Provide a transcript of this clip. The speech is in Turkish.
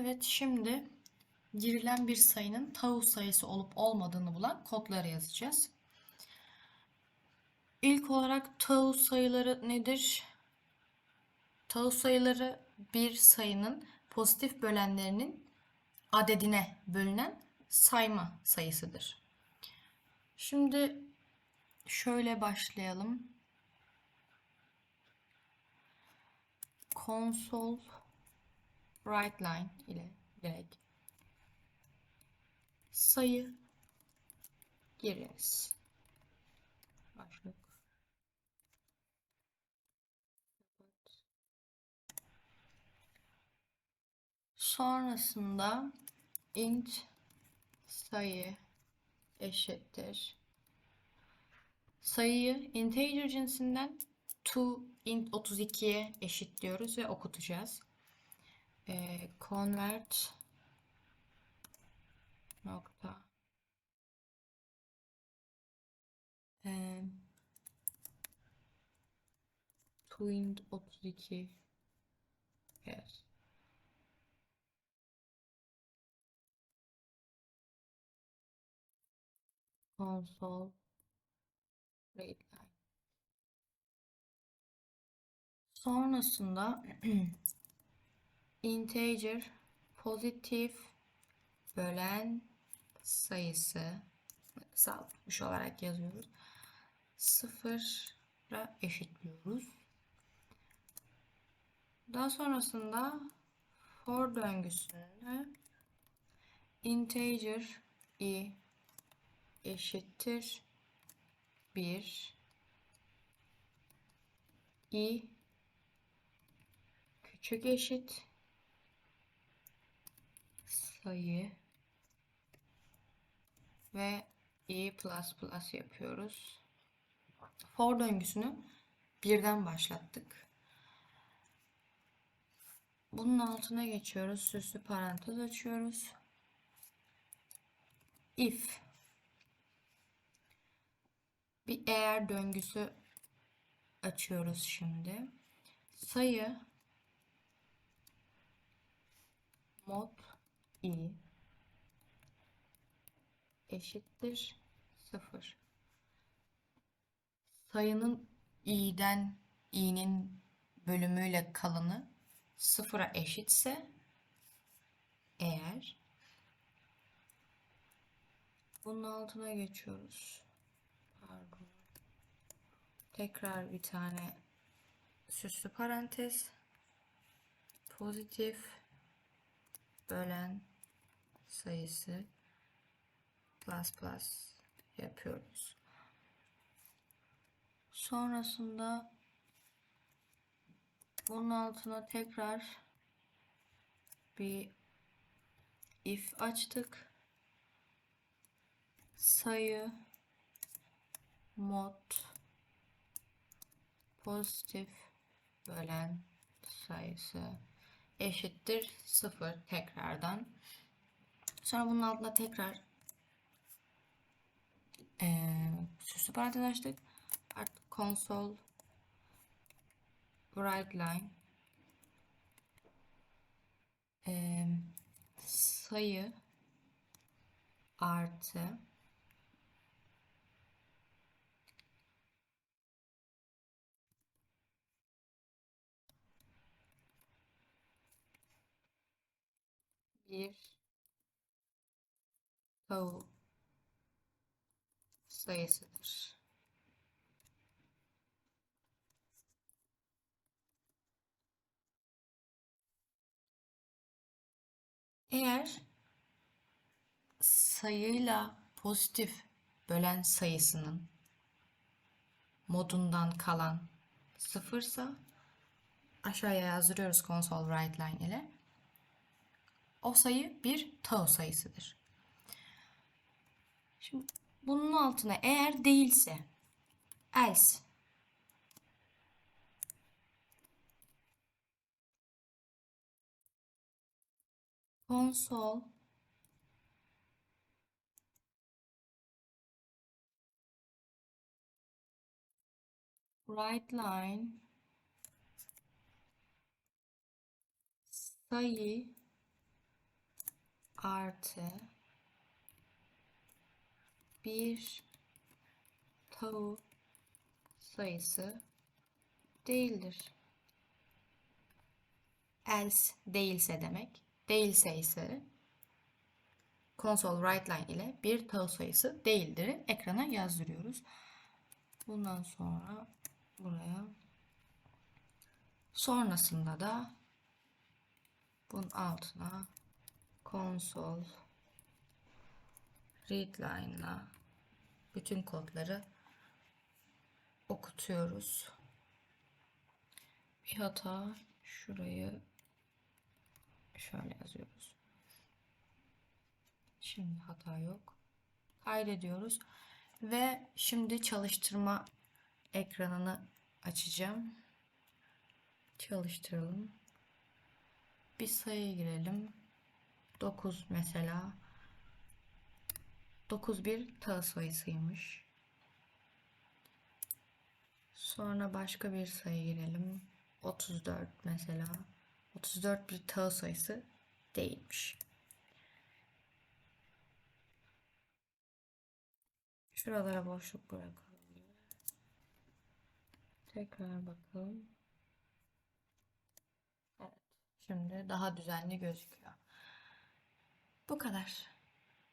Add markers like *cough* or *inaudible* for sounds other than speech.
Evet şimdi girilen bir sayının tağ sayısı olup olmadığını bulan kodları yazacağız. İlk olarak tağ sayıları nedir? Tağ sayıları bir sayının pozitif bölenlerinin adedine bölünen sayma sayısıdır. Şimdi şöyle başlayalım. Console write line ile direkt sayı gireriz. Başlık. Sonrasında int sayı eşittir. Sayıyı integer cinsinden to int 32'ye eşitliyoruz ve okutacağız. Ee, convert nokta to int 32 yes. console readline. Sonrasında *clears throat* integer pozitif bölen sayısı kısaltmış olarak yazıyoruz. Sıfıra eşitliyoruz. Daha sonrasında for döngüsünü integer i eşittir 1 i küçük eşit sayı ve i plus yapıyoruz. For döngüsünü birden başlattık. Bunun altına geçiyoruz. Süslü parantez açıyoruz. If bir eğer döngüsü açıyoruz şimdi. Sayı mod i eşittir 0. Sayının i'den i'nin bölümüyle kalanı sıfıra eşitse eğer bunun altına geçiyoruz. Pardon. Tekrar bir tane süslü parantez pozitif bölen sayısı plus plus yapıyoruz. Sonrasında bunun altına tekrar bir if açtık. Sayı mod pozitif bölen sayısı eşittir 0 tekrardan. Sonra bunun altına tekrar ee, süslü parantez açtık. Artık console write line ee, sayı artı bir tavuk sayısıdır. Eğer sayıyla pozitif bölen sayısının modundan kalan sıfırsa aşağıya yazdırıyoruz console write line ile. O sayı bir tau sayısıdır. Şimdi bunun altına eğer değilse. Else. Console write line. Sayı. Artı bir tau sayısı değildir. Else değilse demek. Değilse ise console write line ile bir tau sayısı değildir. Ekrana yazdırıyoruz. Bundan sonra buraya sonrasında da bunun altına console readline'la bütün kodları okutuyoruz. Bir hata şurayı şöyle yazıyoruz. Şimdi hata yok. Kaydediyoruz. Ve şimdi çalıştırma ekranını açacağım. Çalıştıralım. Bir sayı girelim. 9 mesela. 9 bir tağ sayısıymış. Sonra başka bir sayı girelim. 34 mesela. 34 bir tağ sayısı değilmiş. Şuralara boşluk bırakalım. Tekrar bakalım. Evet. Şimdi daha düzenli gözüküyor. Bu kadar.